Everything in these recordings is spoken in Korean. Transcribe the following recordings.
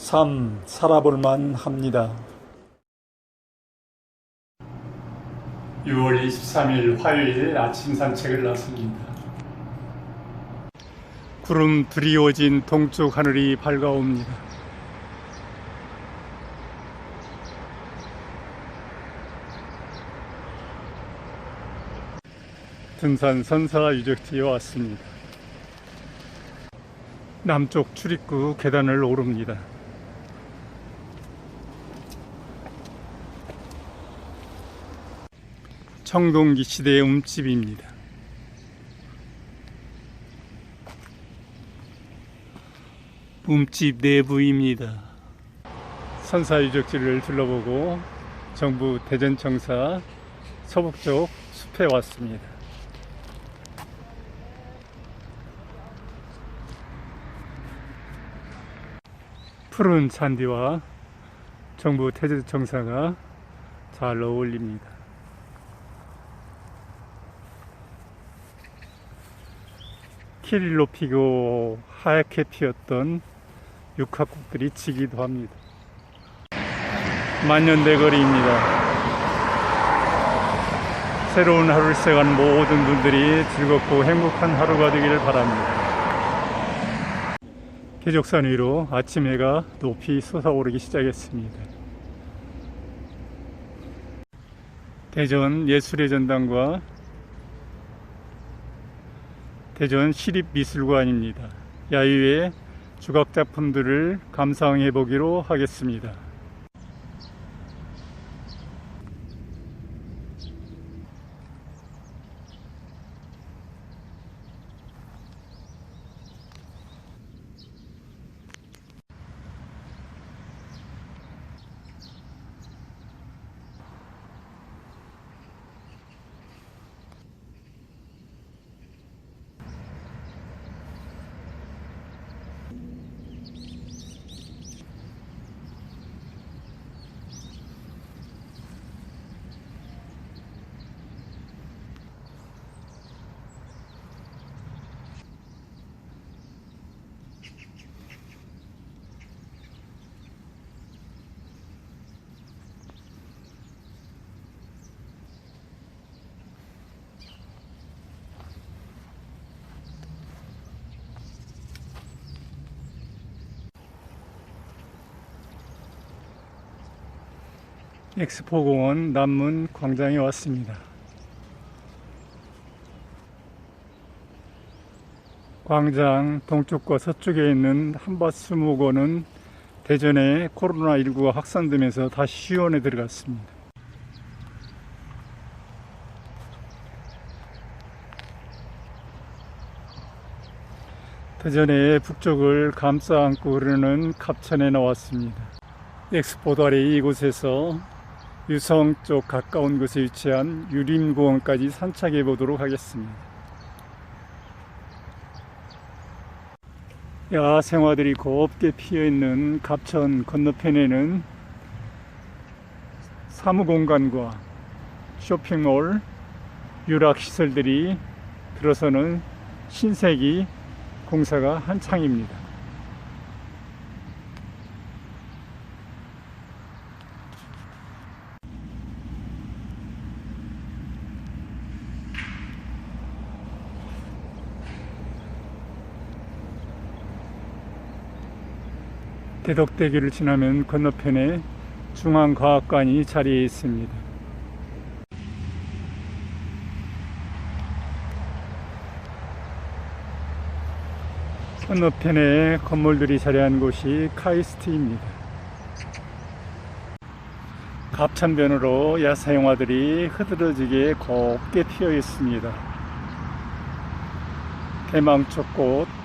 삶 살아볼만 합니다. 6월 23일 화요일 아침 산책을 나섭니다. 구름 드리워진 동쪽 하늘이 밝아옵니다. 등산 선사 유적지에 왔습니다. 남쪽 출입구 계단을 오릅니다. 청동기 시대의 움집입니다. 움집 내부입니다. 선사 유적지를 둘러보고 정부 대전청사 서북쪽 숲에 왔습니다. 푸른 잔디와 정부 대전청사가 잘 어울립니다. 키를 높이고 하얗게 피었던 육합국들이 지기도 합니다. 만년대거리입니다. 새로운 하루를 시작하는 모든 분들이 즐겁고 행복한 하루가 되기를 바랍니다. 계족산 위로 아침 해가 높이 솟아오르기 시작했습니다. 대전 예술의 전당과 대전 시립미술관입니다. 야유의 주각작품들을 감상해 보기로 하겠습니다. 엑스포공원 남문 광장에 왔습니다. 광장 동쪽과 서쪽에 있는 한밭수목원은 대전에 코로나19가 확산되면서 다시 휴원에 들어갔습니다. 대전의 북쪽을 감싸 안고 흐르는 갑천에 나왔습니다. 엑스포 다리 이곳에서 유성 쪽 가까운 곳에 위치한 유림공원까지 산책해 보도록 하겠습니다. 야생화들이 곱게 피어 있는 갑천 건너편에는 사무공간과 쇼핑몰, 유락시설들이 들어서는 신세기 공사가 한창입니다. 대덕대교를 지나면 건너편에 중앙과학관이 자리해 있습니다. 건너편에 건물들이 자리한 곳이 카이스트입니다. 갑천변으로 야사용화들이 흐드러지게 곱게 피어 있습니다. 대망초꽃,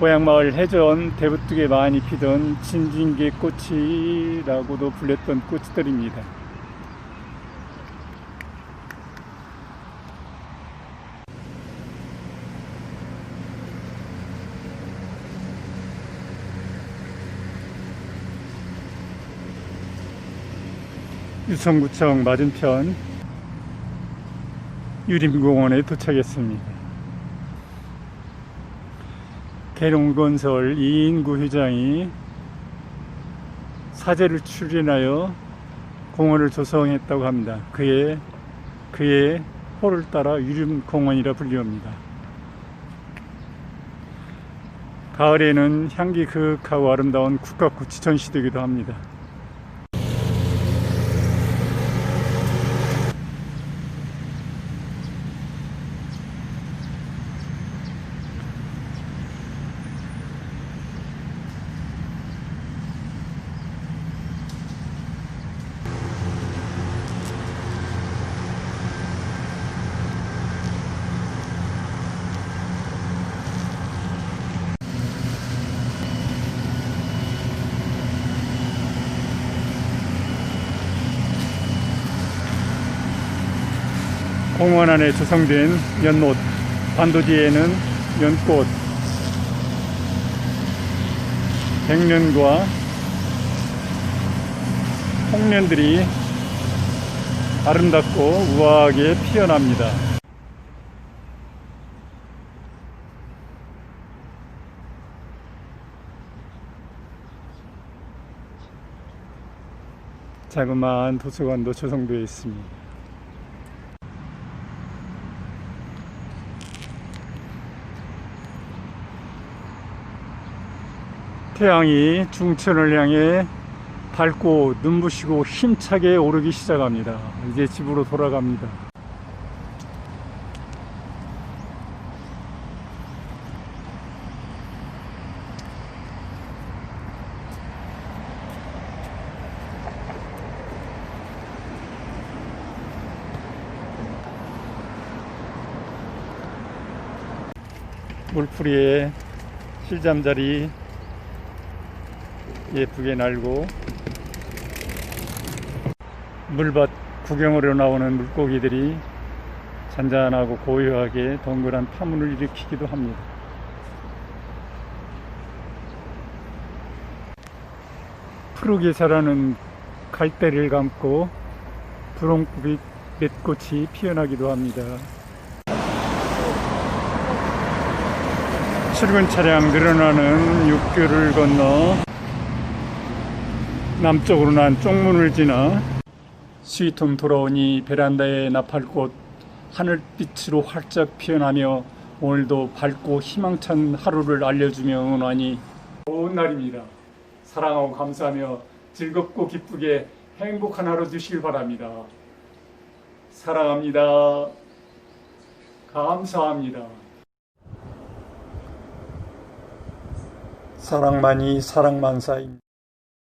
고향마을 해전 대부뚝에 많이 피던 진진개 꽃이라고도 불렸던 꽃들입니다. 유성구청 맞은편 유림공원에 도착했습니다. 개롱건설 이인구 회장이 사제를 출연하여 공원을 조성했다고 합니다. 그의 그의 호를 따라 유림공원이라 불리웁니다. 가을에는 향기 그윽하고 아름다운 국가구치 전시되기도 합니다. 공원 안에 조성된 연못, 반도지에는 연꽃, 백년과 홍련들이 아름답고 우아하게 피어납니다. 자그마한 도서관도 조성되어 있습니다. 태양이 중천을 향해 밝고 눈부시고 힘차게 오르기 시작합니다. 이제 집으로 돌아갑니다. 물풀이에 실잠자리 예쁘게 날고 물밭 구경으로 나오는 물고기들이 잔잔하고 고요하게 동그란 파문을 일으키기도 합니다. 푸르게 자라는 갈대를 감고 분홍빛 맷꽃이 피어나기도 합니다. 출근 차량 늘어나는 육교를 건너 남쪽으로 난 쪽문을 지나 스위트홈 돌아오니 베란다에 나팔꽃 하늘빛으로 활짝 피어나며 오늘도 밝고 희망찬 하루를 알려주며 응원하니 좋은 날입니다. 사랑하고 감사하며 즐겁고 기쁘게 행복한 하루 되시길 바랍니다. 사랑합니다. 감사합니다. 사랑만이 사랑만 쌓입니다.